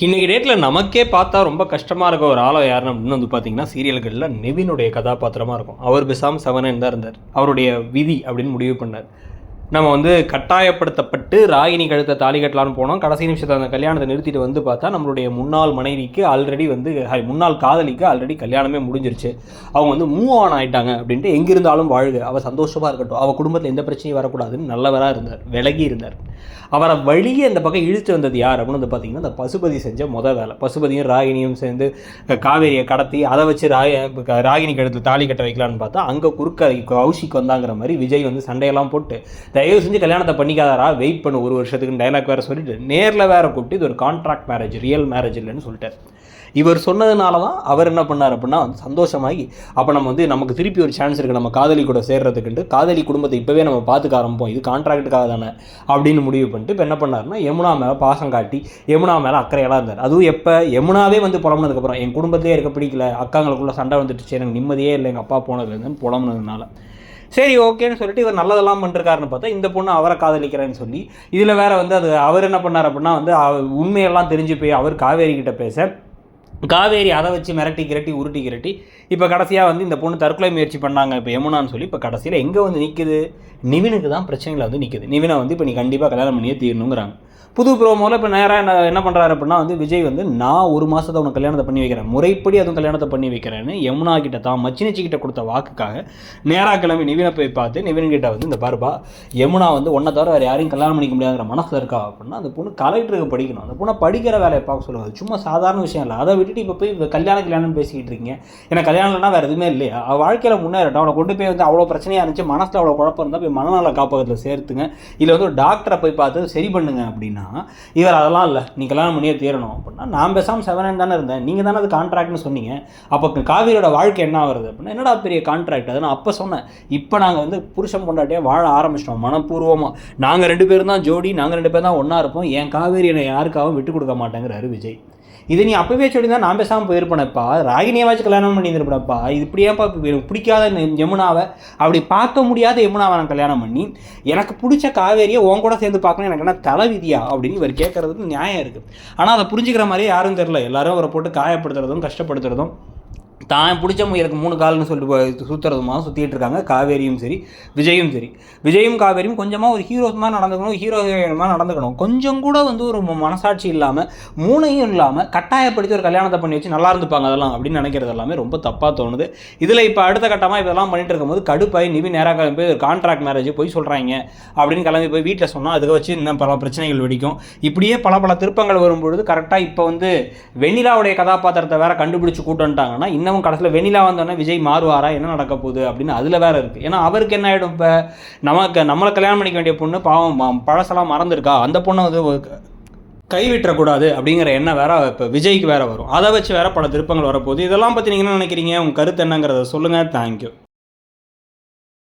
இன்றைக்கி டேட்டில் நமக்கே பார்த்தா ரொம்ப கஷ்டமாக இருக்க ஒரு ஆளோ யாருன்னு அப்படின்னு வந்து பார்த்தீங்கன்னா சீரியல்களில் நெவினுடைய கதாபாத்திரமாக இருக்கும். அவர் பிசாம் செவனன் தான் இருந்தார். அவருடைய விதி அப்படின்னு முடிவு பண்ணார். நம்ம வந்து கட்டாயப்படுத்தப்பட்டு ராகினி கழுத்த தாலி கட்டலான்னு போனோம். கடைசி நிமிஷத்தை அந்த கல்யாணத்தை நிறுத்திட்டு வந்து பார்த்தா நம்மளுடைய முன்னாள் மனைவிக்கு ஆல்ரெடி வந்து ஹை- முன்னாள் காதலிக்கு ஆல்ரெடி கல்யாணமே முடிஞ்சிருச்சு. அவங்க வந்து மூவ் ஆன் ஆகிட்டாங்க அப்படின்ட்டு எங்கிருந்தாலும் வாழ்க. அவள் சந்தோஷமாக இருக்கட்டும். அவள் குடும்பத்தில் எந்த பிரச்சனையும் வரக்கூடாதுன்னு நல்லவராக இருந்தார். விலகி இருந்தார். அவரை வழியே இந்த பக்கம் இழுத்து வந்தது யார்? அப்படின்னு வந்து பார்த்தீங்கன்னா இந்த பசுபதி செஞ்ச முத வேலை. பசுபதியும் ராகினியும் சேர்ந்து காவேரியை கடத்தி அதை வச்சு ராய ராகினி கழுத்து தாலி கட்ட வைக்கலான்னு பார்த்தா அங்கே குறுக்க கௌஷிக்கு வந்தாங்கிற மாதிரி விஜய் வந்து சண்டையெல்லாம் போட்டு தயவு செஞ்சு கல்யாணத்தை பண்ணிக்காதாரா வெயிட் பண்ணு ஒரு வருஷத்துக்கு டைலாக் வேறு சொல்லிட்டு நேரில் வேற கூப்பிட்டு இது ஒரு கான்ட்ராக்ட் மேரேஜ் ரியல் மேரேஜ் இல்லைன்னு சொல்லிட்டார். இவர் சொன்னதுனால தான் அவர் என்ன பண்ணார் அப்படின்னா வந்து சந்தோஷமாகி அப்போ நம்ம வந்து நமக்கு திருப்பி ஒரு சான்ஸ் இருக்குது நம்ம காதலி கூட சேர்றதுக்குன்ட்டு காதலி குடும்பத்தை இப்போவே நம்ம பார்த்துக்க ஆரம்பிப்போம் இது கான்ட்ராக்டுக்காக தானே அப்படின்னு முடிவு பண்ணிட்டு இப்போ என்ன பண்ணாருன்னா யமுனா மேலே பாசம் காட்டி யமுனா மேலே அக்கறையெல்லாம் இருந்தார். அதுவும் எப்போ யமுனாவே வந்து புலம்புனதுக்கப்புறம் என் குடும்பத்திலே இருக்க பிடிக்கல அக்காங்களுக்குள்ள சண்டை வந்துட்டுச்சு எனக்கு நிம்மதியே இல்லை எங்கள் அப்பா போனதுலேருந்து புலம்புனதுனால. சரி ஓகேன்னு சொல்லிட்டு இவர் நல்லதெல்லாம் பண்ணிருக்காருன்னு பார்த்தா இந்த பொண்ணு அவரை காதலிக்கிறேன்னு சொல்லி இதில் வேற வந்து அது அவர் என்ன பண்ணார் அப்படின்னா வந்து உண்மையெல்லாம் தெரிஞ்சு போய் அவர் காவேரி கிட்ட பேச காவேரி அதை வச்சு மிரட்டி கிரட்டி உருட்டி கிரட்டி இப்போ கடைசியாக வந்து இந்த பொண்ணு தற்கொலை முயற்சி பண்ணாங்க இப்போ யமுனான்னு சொல்லி இப்போ கடைசியில் எங்கே வந்து நிற்குது நிவினுக்கு தான் பிரச்சனைகளை வந்து நிற்குது நிவினை வந்து இப்போ நீ கண்டிப்பாக கல்யாணம் பண்ணியே தீரணுங்கிறாங்க. புது ப்ரோமோவில் இப்போ நேராக என்ன என்ன பண்ணுறாரு அப்படின்னா வந்து விஜய் வந்து நான் ஒரு மாதத்தை உனக்கு கல்யாணத்தை பண்ணி வைக்கிறேன். முறைப்படி அதுவும் கல்யாணத்தை பண்ணி வைக்கிறேன்னு யமுனா கிட்ட தான் மச்சினிச்சி கிட்ட கொடுத்த வாக்குக்காக நேராக கிளம்பி நிவினை போய் பார்த்து நிவின் கிட்ட வந்து இந்த பாருப்பா யமுனா வந்து ஒன்றை தவிர வேறு யாரையும் கல்யாணம் பண்ணிக்க முடியாதுங்கிற மனசில் இருக்கா? அப்படின்னா அந்த பொண்ணு கலெக்டருக்கு படிக்கணும். அந்த பொண்ணை படிக்கிற வேலையை பார்க்க சொல்லுவாங்க சும்மா சாதாரண விஷயம் இல்லை. அதை விட்டுட்டு இப்போ போய் கல்யாணம் கல்யாணம்னு பேசிக்கிட்டு இருக்கீங்க. ஏன்னா கல்யாணம்னா வேறு எதுவுமே இல்லையா? அவள் வாழ்க்கையில் முன்னேறட்டும். அவளை கொண்டு போய் வந்து அவ்வளோ பிரச்சனையாக இருந்துச்சு. மனசில் அவ்வளோ குழப்பம் இருந்தால் போய் மனநல காப்பகத்தில் சேர்த்துங்க. இல்லை வந்து ஒரு டாக்டரை போய் பார்த்து சரி பண்ணுங்க அப்படின்னா இவர் அதெல்லாம் இல்லை நீ கல்யாணம் பண்ணியே தீரணும் அப்படின்னா நான் பேசாமல் செவனன் தானே இருந்தேன். நீங்கள் தானே அது கான்ட்ராக்ட்னு சொன்னீங்க. அப்போ காவிரியோட வாழ்க்கை என்ன ஆகுறது அப்படின்னா என்னடா பெரிய கான்ட்ராக்ட் அதை நான் அப்போ சொன்னேன். இப்போ நாங்கள் வந்து புருஷன் கொண்டாட்டியே வாழ ஆரம்பிச்சிட்டோம் மனப்பூர்வமாக நாங்கள் ரெண்டு பேரும் தான் ஜோடி நாங்கள் ரெண்டு பேரும் தான் ஒன்றா இருப்போம். என் காவேரி என்னை யாருக்காகவும் விட்டு கொடுக்க மாட்டேங்கிறாரு விஜய். இதை நீ அப்பவே சொல்லியிருந்தா நான் பேசாமல் போயிருப்பேனப்பா. ராகினியாவாச்சும் கல்யாணம் பண்ணியிருந்திருப்பேனப்பா. இது இப்படியாப்பா எனக்கு பிடிக்காத யமுனாவை? அப்படி பார்க்க முடியாத யமுனாவை நான் கல்யாணம் பண்ணி எனக்கு பிடிச்ச காவேரியை உன் கூட சேர்ந்து பார்க்கணும் எனக்கு என்ன தலைவிதியா? அப்படின்னு இவர் கேட்கறதுக்கு நியாயம் இருக்குது ஆனால் அதை புரிஞ்சுக்கிற மாதிரியே யாரும் தெரில எல்லாரும் அவரை போட்டு காயப்படுத்துறதும் கஷ்டப்படுத்துறதும் தான் பிடிச்ச முயலுக்கு மூணு கால்னு சொல்லிட்டு சுற்றுறதுமா சுற்றிட்டு இருக்காங்க. காவேரியும் சரி விஜயும் சரி. விஜயும் காவேரியும் கொஞ்சமாக ஒரு ஹீரோஸ் மாதிரி நடந்துக்கணும் ஹீரோ மாதிரி நடந்துக்கணும். கொஞ்சம் கூட வந்து ஒரு மனசாட்சி இல்லாமல் மூணையும் இல்லாமல் கட்டாயப்படுத்தி ஒரு கல்யாணத்தை பண்ணி வச்சு நல்லா இருந்துப்பாங்க அதெல்லாம் அப்படின்னு நினைக்கிறது எல்லாமே ரொம்ப தப்பாக தோணுது. இதில் இப்போ அடுத்த கட்டமாக இதெல்லாம் பண்ணிட்டு இருக்கும்போது கடுப்பாய் நிவி நேராக கிளம்பி போய் ஒரு கான்ட்ராக்ட் மேரேஜ் போய் சொல்கிறாங்க அப்படின்னு கிளம்பி போய் வீட்டில் சொன்னால் அதுக்கு வச்சு இன்னும் பல பிரச்சனைகள் வெடிக்கும். இப்படியே பல பல திருப்பங்கள் வரும்பொழுது கரெக்டாக இப்போ வந்து வெண்ணிலாவுடைய கதாபாத்திரத்தை வேற கண்டுபிடிச்சு கூட்டு இன்னும் இன்னமும் கடைசியில் வெண்ணிலா வந்தோடனே விஜய் மாறுவாரா? என்ன நடக்க போகுது? அப்படின்னு அதில் வேற இருக்குது ஏன்னா அவருக்கு என்ன ஆகிடும் இப்போ? நமக்கு நம்மளை கல்யாணம் பண்ணிக்க வேண்டிய பொண்ணு பாவம் பழசெல்லாம் மறந்துருக்கா? அந்த பொண்ணை வந்து ஒரு கைவிட்டக்கூடாது அப்படிங்கிற எண்ணம் வேற இப்போ விஜய்க்கு வேற வரும். அதை வச்சு வேற பல திருப்பங்கள் வரப்போகுது. இதெல்லாம் பற்றி நீங்கள் என்ன நினைக்கிறீங்க? உங்கள் கருத்து என்னங்கிறத சொல்லுங்கள் தேங்க்யூ